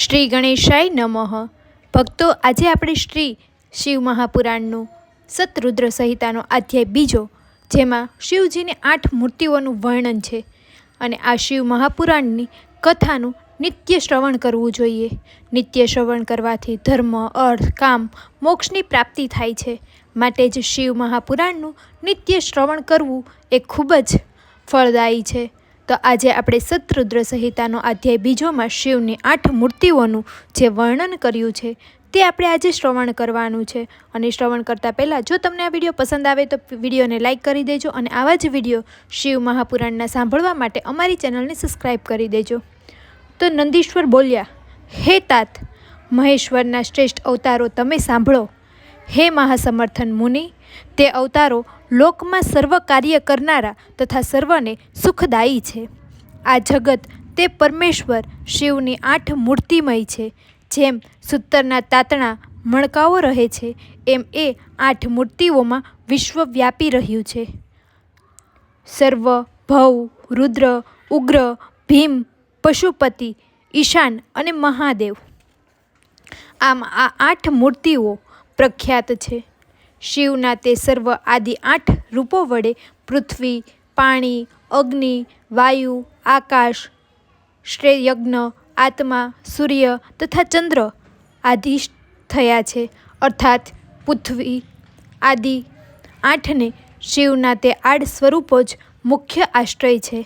શ્રી ગણેશાય નમઃ. ભક્તો, આજે આપણે શ્રી શિવ મહાપુરાણનું સતરુદ્ર સંહિતાનો અધ્યાય બીજો, જેમાં શિવજીની આઠ મૂર્તિઓનું વર્ણન છે અને આ શિવ મહાપુરાણની કથાનું નિત્ય શ્રવણ કરવું જોઈએ. નિત્ય શ્રવણ કરવાથી ધર્મ, અર્થ, કામ, મોક્ષની પ્રાપ્તિ થાય છે. માટે જ શિવ મહાપુરાણનું નિત્ય શ્રવણ કરવું એ ખૂબ જ ફળદાયી છે. તો આજે આપણે સતરુદ્ર સંહિતાનો અધ્યાય બીજોમાં શિવની આઠ મૂર્તિઓનું જે વર્ણન કર્યું છે, તે આપણે આજે શ્રવણ કરવાનું છે. અને શ્રવણ કરતાં પહેલાં જો તમને આ વીડિયો પસંદ આવે તો વિડીયોને લાઇક કરી દેજો અને આવા જ વીડિયો શિવ મહાપુરાણના સાંભળવા માટે અમારી ચેનલને સબસ્ક્રાઈબ કરી દેજો. તો નંદીશ્વર બોલ્યા, હે તાત, મહેશ્વરના શ્રેષ્ઠ અવતારો તમે સાંભળો. હે મહાસમર્થન મુનિ તે અવતારો લોકમાં સર્વ કાર્ય કરનારા તથા સર્વને સુખદાયી છે. આ જગત તે પરમેશ્વર શિવની આઠ મૂર્તિમય છે, જેમ સૂતરના તાતણા મણકાઓ રહે છે, એમ એ આઠ મૂર્તિઓમાં વિશ્વવ્યાપી રહ્યું છે. સર્વ, ભવ, રુદ્ર, ઉગ્ર, ભીમ, પશુપતિ, ઈશાન અને મહાદેવ. આમ આ આઠ મૂર્તિઓ પ્રખ્યાત છે. શિવના તે સર્વ આદિ આઠ રૂપો વડે પૃથ્વી, પાણી, અગ્નિ, વાયુ, આકાશ શ્રેયજ્ઞ આત્મા, સૂર્ય તથા ચંદ્ર આદિશ થયા છે. અર્થાત પૃથ્વી આદિ આઠને શિવના તે આડ સ્વરૂપો જ મુખ્ય આશ્રય છે.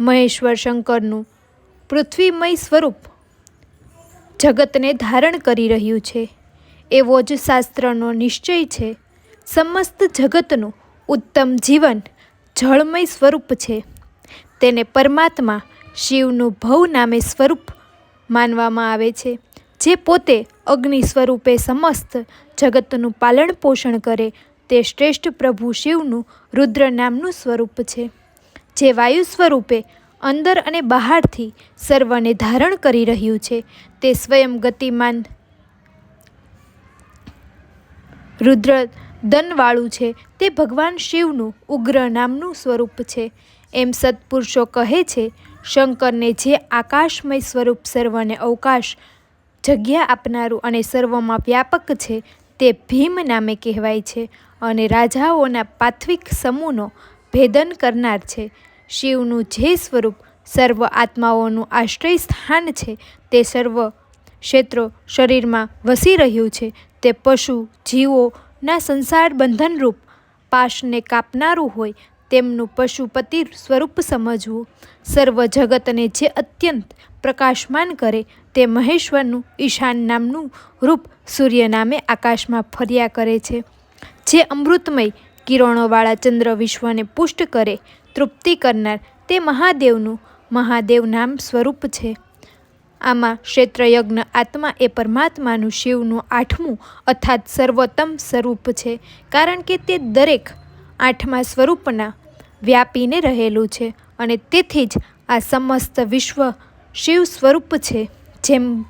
મહેશ્વર શંકરનું પૃથ્વીમય સ્વરૂપ જગતને ધારણ કરી રહ્યું છે. એવો જ શાસ્ત્રનો નિશ્ચય છે. સમસ્ત જગતનું ઉત્તમ જીવન જળમય સ્વરૂપ છે. તેને પરમાત્મા શિવનું ભવ નામે સ્વરૂપ માનવામાં આવે છે, જે પોતે અગ્નિ સ્વરૂપે સમસ્ત જગતનું પાલન પોષણ કરે તે શ્રેષ્ઠ પ્રભુ શિવનું રુદ્ર નામનું સ્વરૂપ છે. જે વાયુ સ્વરૂપે અંદર અને બહારથી સર્વને ધારણ કરી રહ્યું છે, તે સ્વયં ગતિમાન રુદ્ર દનવાળું છે. તે ભગવાન શિવનું ઉગ્ર નામનું સ્વરૂપ છે. એમ સત્પુરુષો કહે છે, શંકરને જે આકાશમય સ્વરૂપ સર્વને અવકાશ જગ્યા આપનારું અને સર્વમાં વ્યાપક છે, તે ભીમ નામે કહેવાય છે અને રાજાઓના પાથવિક સમૂહનો ભેદન કરનાર છે. શિવનું જે સ્વરૂપ સર્વ આત્માઓનું આશ્રય સ્થાન છે, તે સર્વ ક્ષેત્રો શરીરમાં વસી રહ્યું છે, તે પશુ જીવોના સંસાર બંધનરૂપ પાશને કાપનારું હોય, તેમનું પશુપતિ સ્વરૂપ સમજવું. સર્વ જગતને જે અત્યંત પ્રકાશમાન કરે, તે મહેશ્વરનું ઈશાન નામનું રૂપ સૂર્ય નામે આકાશમાં ફર્યા કરે છે. જે અમૃતમય કિરણોવાળા ચંદ્ર વિશ્વને પુષ્ટ કરે, તૃપ્તિ કરનાર તે મહાદેવનું, મહાદેવ નામ સ્વરૂપ છે. આમાં ક્ષેત્રયજ્ઞ આત્મા એ પરમાત્માનું શિવનું આઠમું અર્થાત સર્વોત્તમ સ્વરૂપ છે. કારણ કે તે દરેક આઠમા સ્વરૂપના વ્યાપીને રહેલું છે અને તેથી જ આ સમસ્ત વિશ્વ શિવ સ્વરૂપ છે. જેમ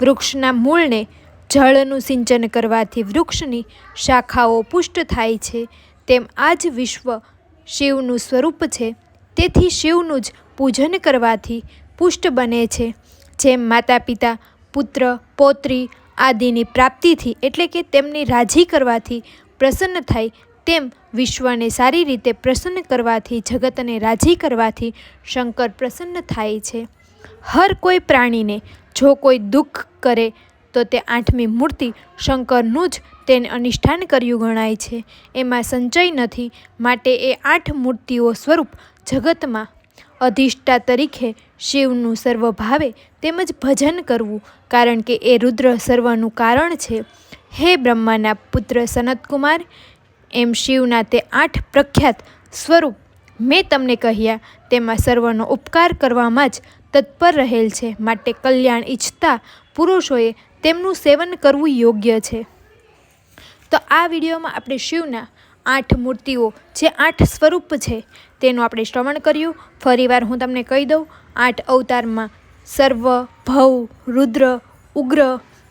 વૃક્ષના મૂળને જળનું સિંચન કરવાથી વૃક્ષની શાખાઓ પુષ્ટ થાય છે, તેમ આ જ વિશ્વ શિવનું સ્વરૂપ છે. તેથી શિવનું જ પૂજન કરવાથી પુષ્ટ બને છે. જેમ માતા પિતા પુત્ર, પૌત્રી આદિની પ્રાપ્તિથી એટલે કે તેમની રાજી કરવાથી પ્રસન્ન થાય, તેમ વિશ્વને સારી રીતે પ્રસન્ન કરવાથી, જગતને રાજી કરવાથી શંકર પ્રસન્ન થાય છે. હર કોઈ પ્રાણીને જો કોઈ દુઃખ કરે, તો તે આઠમી મૂર્તિ શંકરનું જ તેને અનિષ્ઠાન કર્યું ગણાય છે. એમાં સંચય નથી, માટે એ આઠ મૂર્તિઓ સ્વરૂપ જગતમાં અધિષ્ઠા તરીકે શિવનું સર્વ ભાવે તેમજ ભજન કરવું, કારણ કે એ રુદ્ર સર્વનું કારણ છે. હે બ્રહ્માના પુત્ર સનતકુમાર, એમ શિવના તે આઠ પ્રખ્યાત સ્વરૂપ મેં તમને કહ્યા, તેમાં સર્વનો ઉપકાર કરવામાં જ તત્પર રહેલ છે. માટે કલ્યાણ ઈચ્છતા પુરુષોએ તેમનું સેવન કરવું યોગ્ય છે. તો આ વિડીયોમાં આપણે શિવના આઠ મૂર્તિઓ જે આઠ સ્વરૂપ છે તેનું આપણે શ્રવણ કર્યું. ફરીવાર હું તમને કહી દઉં, આઠ અવતારમાં સર્વ, ભવ, રુદ્ર, ઉગ્ર,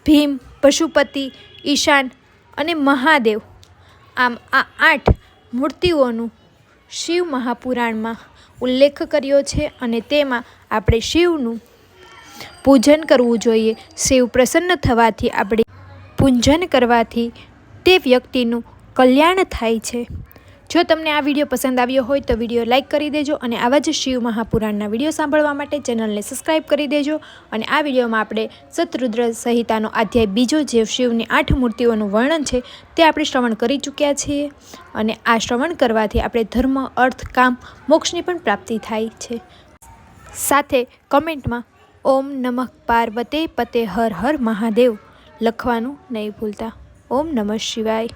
ભીમ, પશુપતિ, ઈશાન અને મહાદેવ. આમ આ આઠ મૂર્તિઓનું શિવ મહાપુરાણમાં ઉલ્લેખ કર્યો છે અને તેમાં આપણે શિવનું પૂજન કરવું જોઈએ. શિવ પ્રસન્ન થવાથી આપણે પૂજન કરવાથી તે વ્યક્તિનું કલ્યાણ થાય છે. જો તમને આ વીડિયો પસંદ આવ્યો હોય તો વીડિયો લાઇક કરી દેજો અને આવા જ શિવ મહાપુરાણના વીડિયો સાંભળવા માટે ચેનલને સબસ્ક્રાઈબ કરી દેજો. અને આ વિડીયોમાં આપણે સતરુદ્ર સંહિતાનો અધ્યાય બીજો જે શિવની આઠ મૂર્તિઓનું વર્ણન છે તે આપણે શ્રવણ કરી ચૂક્યા છીએ. અને આ શ્રવણ કરવાથી આપણે ધર્મ, અર્થ, કામ, મોક્ષની પણ પ્રાપ્તિ થાય છે. સાથે કમેન્ટમાં, ઓમ નમઃ પાર્વતે પતે હર હર મહાદેવ લખવાનું નહીં ભૂલતા. ઓમ નમઃ શિવાય.